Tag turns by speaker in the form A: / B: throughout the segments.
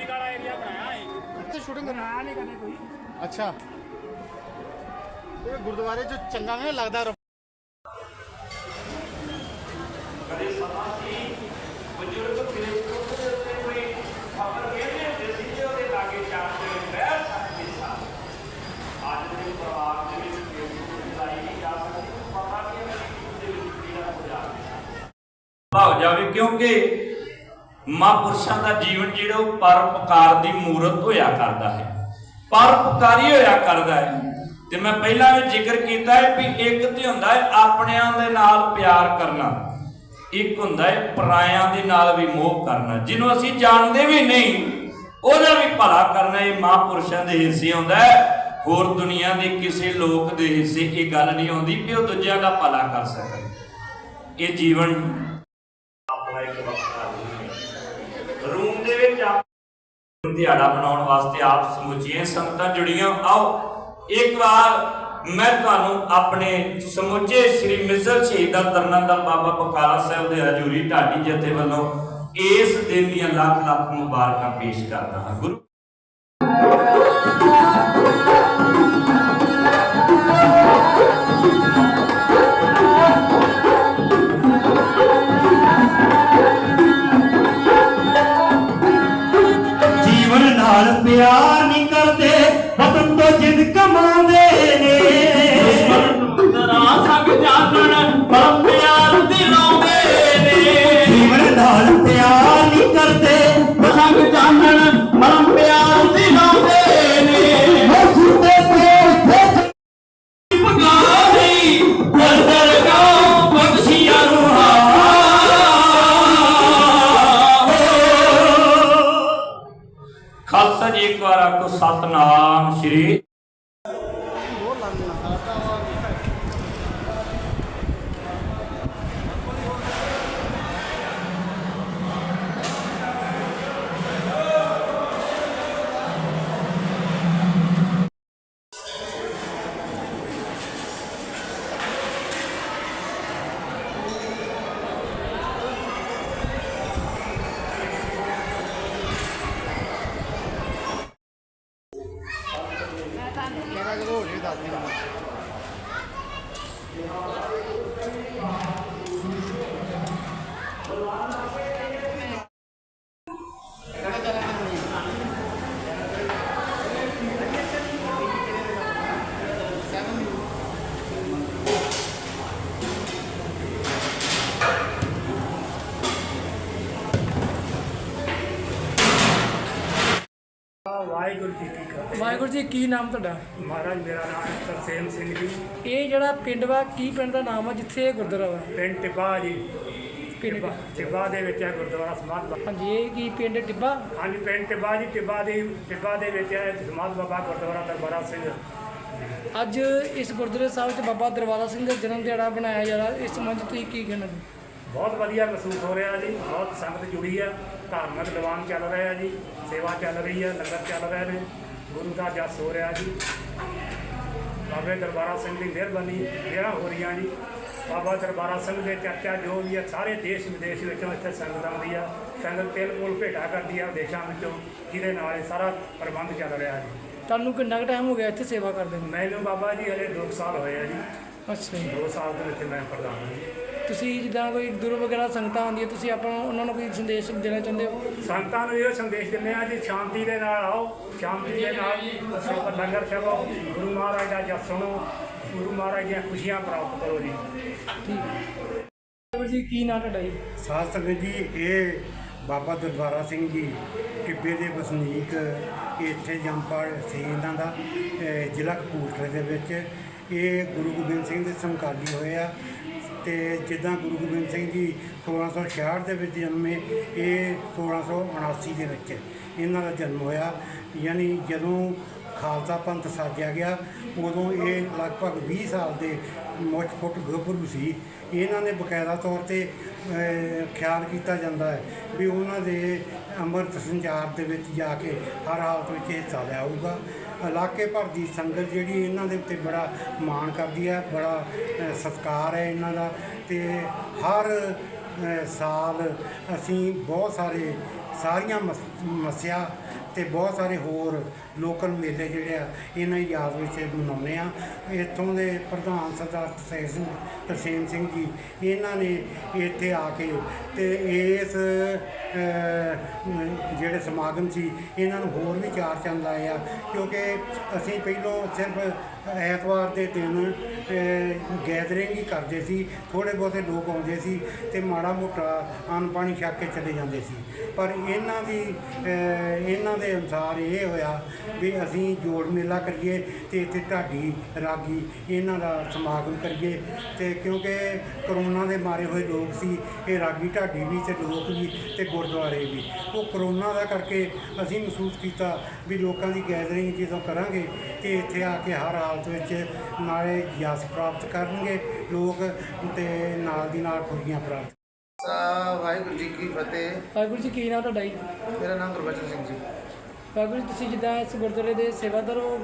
A: Shooting ਵਾਲਾ area ਬਣਾਇਆ ਹੈ
B: ਇੱਥੇ ਸ਼ੂਟਿੰਗ ਕਰਨਾ
A: ਨਾ ਨਹੀਂ ਕਰਨੀ ਕੋਈ।
B: ਅੱਛਾ। ਇਹ ਗੁਰਦੁਆਰੇ ਚ ਚੰਗਾ ਨਹੀਂ ਲੱਗਦਾ ਰ-
C: ਬਜ਼ੁਰਗ ਫੇਸਬੁੱਕ ਦੇ ਉੱਤੇ ਕੋਈ ਖਬਰ ਕਹਿੰਦੇ ਹੁੰਦੇ ਸੀ ਤੇ ਉਹਦੇ ਲਾਗੇ ਜਾ ਕੇ ਬਹਿ ਸਕਦੇ ਸਨ ਅੱਜ ਦੇ ਪਰਿਵਾਰ ਦੇ ਵਿੱਚ ਫੇਸਬੁੱਕ ਚਲਾਈ ਨਹੀਂ ਜਾ ਸਕਦੀ ਪਤਾ ਨਹੀਂ ਕਿ ਦੇ ਵਿੱਚ ਕੀੜਾ ਹੋ ਜਾਵੇ ਹੋ ਜਾਵੇ ਕਿਉਂਕਿ ਮਹਾਂਪੁਰਸ਼ਾਂ ਦਾ ਜੀਵਨ ਜਿਹੜਾ ਉਹ ਪਰਉਪਕਾਰ ਦੀ ਮੂਰਤ ਹੋਇਆ ਕਰਦਾ ਹੈ। ਪਰਉਪਕਾਰੀ ਹੋਇਆ ਕਰਦਾ ਹੈ। ਤੇ ਮੈਂ ਪਹਿਲਾਂ ਵੀ ਜ਼ਿਕਰ ਕੀਤਾ ਹੈ ਵੀ ਇੱਕ ਤੇ ਹੁੰਦਾ ਹੈ ਆਪਣਿਆਂ ਦੇ ਨਾਲ ਪਿਆਰ ਕਰਨਾ। ਇੱਕ ਹੁੰਦਾ ਹੈ ਪਰਾਇਆਂ ਦੇ ਨਾਲ ਵੀ ਮੋਹ ਕਰਨਾ। ਜਿਹਨੂੰ ਅਸੀਂ ਜਾਣਦੇ ਵੀ ਨਹੀਂ, ਉਹਦਾ ਵੀ ਭਲਾ ਕਰਨਾ ਇਹ ਮਹਾਂਪੁਰਸ਼ਾਂ ਦੇ ਹਿੱਸੇ ਆਉਂਦਾ ਹੈ। ਹੋਰ ਦੁਨੀਆ ਦੇ ਕਿਸੇ ਲੋਕ ਦੇ ਹਿੱਸੇ ਇਹ ਗੱਲ ਨਹੀਂ ਆਉਂਦੀ ਕਿ ਉਹ ਦੂਜਿਆਂ ਦਾ ਭਲਾ ਕਰ ਸਕਣ। ਇਹ ਜੀਵਨ ਆਪਣਾ ਇੱਕ ਵੱਖਰਾ ਰੂਮ ਦੇ ਵਿੱਚ ਆਪ ਦਿਹਾੜਾ ਬਣਾਉਣ ਵਾਸਤੇ ਆਪ ਸਮੁੱਚੀਆਂ ਸੰਗਤਾਂ ਜੁੜੀਆਂ। ਆਓ, ਇੱਕ ਵਾਰ ਮੈਂ ਤੁਹਾਨੂੰ ਆਪਣੇ ਸਮੁੱਚੇ ਸ੍ਰੀ ਮਿਜ਼ਲ ਸ਼ਹੀਦਾਂ ਤਰਨੰਦਲ ਬਾਬਾ ਬਕਾਲਾ ਸਾਹਿਬ ਦੇ ਹਜ਼ੂਰੀ ਢਾਡੀ ਜਥੇ ਵੱਲੋਂ ਇਸ ਦਿਨ ਦੀਆਂ ਲੱਖ ਲੱਖ ਮੁਬਾਰਕਾਂ ਪੇਸ਼ ਕਰਦਾ ਹਾਂ। ਗੁਰੂ
D: ਪਿਆਰ ਨਹੀਂ ਕਰਦੇ ਵਤਨ ਤੋਂ ਜਿੰਦ ਕਮਾਉਂਦੇ ਨੇ।
C: ਦਰਾ ਸੰਗ ਜਾਣਨ ਪਰਮ ਪਿਆਰ ਖਾਲਸਾ ਜੀ ਇੱਕ ਵਾਰ ਆਖੋ ਸਤਨਾਮ ਸ਼੍ਰੀ
B: Amen.
A: ਵਾਹਿਗੁਰੂ ਜੀ ਕੀ ਖਾਲਸਾ
E: ਵਾਹਿਗੁਰੂ ਜੀ ਕੀ ਨਾਮ ਤੁਹਾਡਾ?
A: ਮਹਾਰਾਜ ਮੇਰਾ ਨਾਮ ਹੈ ਤਰਸੇਮ ਸਿੰਘ ਜੀ।
E: ਇਹ ਜਿਹੜਾ ਪਿੰਡ ਵਾ ਕੀ ਪਿੰਡ ਦਾ ਨਾਮ ਆ ਜਿੱਥੇ ਇਹ ਗੁਰਦੁਆਰਾ ਵਾ?
A: ਪਿੰਡ ਟਿੱਬਾ ਜੀ।
E: ਪਿੰਡ
A: ਟਿੱਬਾ ਟਿੱਬਾ। ਦੇ ਵਿੱਚ ਹੈ ਗੁਰਦੁਆਰਾ ਸਮਾਧ ਬਾਬਾ।
E: ਹਾਂਜੀ ਇਹ ਕੀ ਪਿੰਡ ਟਿੱਬਾ?
A: ਹਾਂਜੀ ਪਿੰਡ ਟਿੱਬਾ ਜੀ ਟਿੱਬਾ ਦੀ ਟਿੱਬਾ ਦੇ ਵਿੱਚ ਹੈ ਸਮਾਧ ਬਾਬਾ ਗੁਰਦੁਆਰਾ ਦਰਬਾਰਾ ਸਿੰਘ।
E: ਅੱਜ ਇਸ ਗੁਰਦੁਆਰੇ ਸਾਹਿਬ 'ਚ ਬਾਬਾ ਦਰਬਾਰਾ ਸਿੰਘ ਦਾ ਜਨਮ ਦਿਹਾੜਾ ਬਣਾਇਆ ਜਾ ਰਿਹਾ। ਇਸ ਸੰਬੰਧ ਤੁਸੀਂ ਕੀ ਕਹਿਣਾ ਜੀ?
A: ਬਹੁਤ ਵਧੀਆ ਮਹਿਸੂਸ ਹੋ ਰਿਹਾ ਜੀ ਬਹੁਤ ਸੰਗਤ ਜੁੜੀ ਆ ਧਾਰਮਿਕ ਦੀਵਾਨ ਚੱਲ ਰਿਹਾ ਜੀ ਸੇਵਾ ਚੱਲ ਰਹੀ ਹੈ ਲੰਗਰ ਚੱਲ ਰਹੇ ਨੇ ਗੁਰੂ ਦਾ ਜਸ ਹੋ ਰਿਹਾ ਜੀ। ਬਾਬੇ ਦਰਬਾਰਾ ਸਿੰਘ ਦੀ ਮਿਹਰਬਾਨੀ ਜਿਹੜਾ ਹੋ ਰਹੀਆਂ ਜੀ। ਬਾਬਾ ਦਰਬਾਰਾ ਸਿੰਘ ਦੇ ਚਰਚਾ ਜੋ ਵੀ ਹੈ ਸਾਰੇ ਦੇਸ਼ ਵਿਦੇਸ਼ ਵਿੱਚੋਂ ਇੱਥੇ ਸੰਗਤ ਆਉਂਦੀ ਆ ਸੰਗਤ ਤੇਲ ਕੋਲ ਭੇਟਾ ਕਰਦੀ ਆ ਦੇਸ਼ਾਂ ਵਿੱਚੋਂ ਜਿਹਦੇ ਨਾਲ ਇਹ ਸਾਰਾ ਪ੍ਰਬੰਧ ਚੱਲ ਰਿਹਾ ਜੀ।
E: ਤੁਹਾਨੂੰ ਕਿੰਨਾ ਟਾਈਮ ਹੋ ਗਿਆ ਇੱਥੇ ਸੇਵਾ ਕਰਦੇ ਨੂੰ?
A: ਮੈਨੂੰ ਬਾਬਾ ਜੀ ਹਲੇ 2 ਸਾਲ ਹੋਏ ਆ ਜੀ।
E: ਅੱਛਾ ਜੀ।
A: 2 ਸਾਲ ਦੇ ਵਿੱਚ ਮੈਂ ਪ੍ਰਧਾਨ ਹਾਂ ਜੀ।
E: ਤੁਸੀਂ ਜਿੱਦਾਂ ਕੋਈ ਦੂਰ ਵਗੈਰਾ ਸੰਗਤਾਂ ਆਉਂਦੀਆਂ ਤੁਸੀਂ ਆਪਾਂ ਉਹਨਾਂ ਨੂੰ ਕੋਈ ਸੰਦੇਸ਼ ਦੇਣਾ ਚਾਹੁੰਦੇ ਹੋ?
A: ਸੰਗਤਾਂ ਨੂੰ ਇਹ ਸੰਦੇਸ਼ ਦਿੰਦੇ ਆ ਜੀ ਸ਼ਾਂਤੀ ਦੇ ਨਾਲ ਆਓ ਸ਼ਾਂਤੀ ਦੇ ਨਾਲ ਸੇਵਾ ਲੰਗਰ ਛਕੋ ਗੁਰੂ ਮਹਾਰਾਜ ਦਾ ਜਸ ਸੁਣੋ ਗੁਰੂ ਮਹਾਰਾਜ ਦੀਆਂ ਖੁਸ਼ੀਆਂ ਪ੍ਰਾਪਤ ਕਰੋ ਜੀ।
E: ਠੀਕ। ਜੀ ਕੀ ਨਾਮ ਤੁਹਾਡਾ ਜੀ?
F: ਸਾਧ ਸੰਗਤ ਜੀ ਇਹ ਬਾਬਾ ਦਰਬਾਰਾ ਸਿੰਘ ਜੀ ਟਿੱਬੇ ਦੇ ਵਸਨੀਕ ਇੱਥੇ ਜੰਪਾੜ ਸੀ ਇਹਨਾਂ ਦਾ ਜ਼ਿਲ੍ਹਾ ਕਪੂਰਥਲੇ ਦੇ ਵਿੱਚ। ਇਹ ਗੁਰੂ ਗੋਬਿੰਦ ਸਿੰਘ ਦੇ ਸਮਕਾਲੀ ਹੋਏ ਆ। ਤੇ ਜਿੱਦਾਂ ਗੁਰੂ ਗੋਬਿੰਦ ਸਿੰਘ ਜੀ 1666 ਦੇ ਵਿੱਚ ਜਨਮੇ, ਇਹ 1679 ਦੇ ਵਿੱਚ ਇਹਨਾਂ ਦਾ ਜਨਮ ਹੋਇਆ। ਯਾਨੀ ਜਦੋਂ ਖਾਲਸਾ ਪੰਥ ਸਾਜਿਆ ਗਿਆ। ਉਦੋਂ ਇਹ ਲਗਭਗ 20 ਸਾਲ ਦੇ ਮੁੱਛ ਫੁੱਟ ਗੱਭਰੂ ਸੀ। ਇਹਨਾਂ ਨੇ ਬਕਾਇਦਾ ਤੌਰ ਤੇ ਖਿਆਲ ਕੀਤਾ ਜਾਂਦਾ ਹੈ ਵੀ ਉਹਨਾਂ ਦੇ ਅੰਮ੍ਰਿਤ ਸੰਚਾਰ ਦੇ ਵਿੱਚ ਜਾ ਕੇ ਹਰ ਹਾਲਤ ਵਿੱਚ ਹਿੱਸਾ ਲਿਆ ਹੋਊਗਾ। ਇਲਾਕੇ ਭਰ ਦੀ ਸੰਗਤ ਜਿਹੜੀ ਇਹਨਾਂ ਦੇ ਉੱਤੇ ਬੜਾ ਮਾਣ ਕਰਦੀ ਹੈ, ਬੜਾ ਸਤਿਕਾਰ ਹੈ ਇਹਨਾਂ ਦਾ। ਤੇ ਹਰ ਸਾਲ ਅਸੀਂ ਬਹੁਤ ਸਾਰੇ ਸਾਰੀਆਂ ਮਸ- ਮੱਸਿਆ ਤੇ ਬਹੁਤ ਸਾਰੇ ਹੋਰ ਲੋਕਲ ਮੇਲੇ ਜਿਹੜੇ ਆ, ਇਹਨਾਂ ਦੀ ਯਾਦ ਵਿੱਚ ਮਨਾਉਂਦੇ ਆ ਇੱਥੋਂ ਦੇ ਪ੍ਰਧਾਨ ਸਰਦਾਰ ਤਰਸੇਮ ਸਿੰਘ ਤਰਸੇਮ ਸਿੰਘ ਜੀ, ਇਹਨਾਂ ਨੇ ਇੱਥੇ ਆ ਕੇ ਤੇ ਇਸ ਜਿਹੜੇ ਸਮਾਗਮ ਸੀ, ਇਹਨਾਂ ਨੂੰ ਹੋਰ ਵੀ ਚਾਰ ਚੰਦ ਲਾਏ ਆ, ਕਿਉਂਕਿ ਅਸੀਂ ਪਹਿਲੋਂ ਸਿਰਫ ਐਤਵਾਰ ਦੇ ਦਿਨ ਗੈਦਰਿੰਗ ਹੀ ਕਰਦੇ ਸੀ ਥੋੜੇ ਬਹੁਤੇ ਲੋਕ ਆਉਂਦੇ ਸੀ ਤੇ ਮਾੜਾ ਮੋਟਾ ਅੰਨ ਪਾਣੀ ਛਕ ਕੇ ਚਲੇ ਜਾਂਦੇ ਸੀ। ਪਰ ਇਹਨਾਂ ਦੀ ਇਹਨਾਂ ਦੇ ਅਨੁਸਾਰ ਇਹ ਹੋਇਆ ਵੀ ਅਸੀਂ ਜੋੜ ਮੇਲਾ ਕਰੀਏ ਤੇ ਇੱਥੇ ਢਾਡੀ ਰਾਗੀ ਇਹਨਾਂ ਦਾ ਸਮਾਗਮ ਕਰੀਏ। ਤੇ ਕਿਉਂਕਿ ਕਰੋਨਾ ਦੇ ਮਾਰੇ ਹੋਏ ਲੋਕ ਸੀ, ਇਹ ਰਾਗੀ ਢਾਡੀ ਵੀ ਤੇ ਲੋਕ ਵੀ ਤੇ ਗੁਰਦੁਆਰੇ ਵੀ। ਉਹ ਕਰੋਨਾ ਦਾ ਕਰਕੇ ਅਸੀਂ ਮਹਿਸੂਸ ਕੀਤਾ ਵੀ ਲੋਕਾਂ ਦੀ ਗੈਦਰਿੰਗ ਜਦੋਂ ਕਰਾਂਗੇ ਤੇ ਇੱਥੇ ਆ ਕੇ ਹਰ ਹਾਲਤ ਵਿੱਚ ਨਾਲੇ ਜਸ ਪ੍ਰਾਪਤ ਕਰਨਗੇ, ਲੋਕ ਤੇ ਨਾਲ ਦੀ ਨਾਲ ਖੁਸ਼ੀਆਂ ਪ੍ਰਾਪਤ
B: ਸਾ ਵਾਹਿਗੁਰੂ ਜੀ ਕੀ ਫਤਿਹ।
E: ਵਾਹਿਗੁਰੂ ਜੀ ਕੀ ਨਾਮ ਤੁਹਾਡਾ ਜੀ?
B: ਮੇਰਾ ਨਾਮ ਗੁਰਬਚਨ ਸਿੰਘ ਜੀ।
E: ਵਾਹਿਗੁਰੂ ਜੀ ਤੁਸੀਂ ਜਿੱਦਾਂ ਇਸ ਗੁਰਦੁਆਰੇ ਦੇ ਸੇਵਾਦਾਰ ਹੋ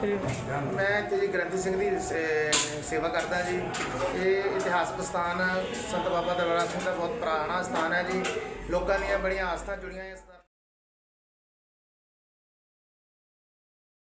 E: ਫਿਰ
B: ਮੈਂ ਤੇ ਜੀ ਗ੍ਰੰਥੀ ਸਿੰਘ ਦੀ ਸੇ- ਸੇਵਾ ਕਰਦਾ ਜੀ। ਇਹ ਇਤਿਹਾਸਕ ਸਥਾਨ ਸੰਤ ਬਾਬਾ ਦਰਬਾਰਾ ਸਿੰਘ ਦਾ ਬਹੁਤ ਪੁਰਾਣਾ ਸਥਾਨ ਹੈ ਜੀ। ਲੋਕਾਂ ਦੀਆਂ ਬੜੀਆਂ ਆਸਥਾ ਜੁੜੀਆਂ ਇਸ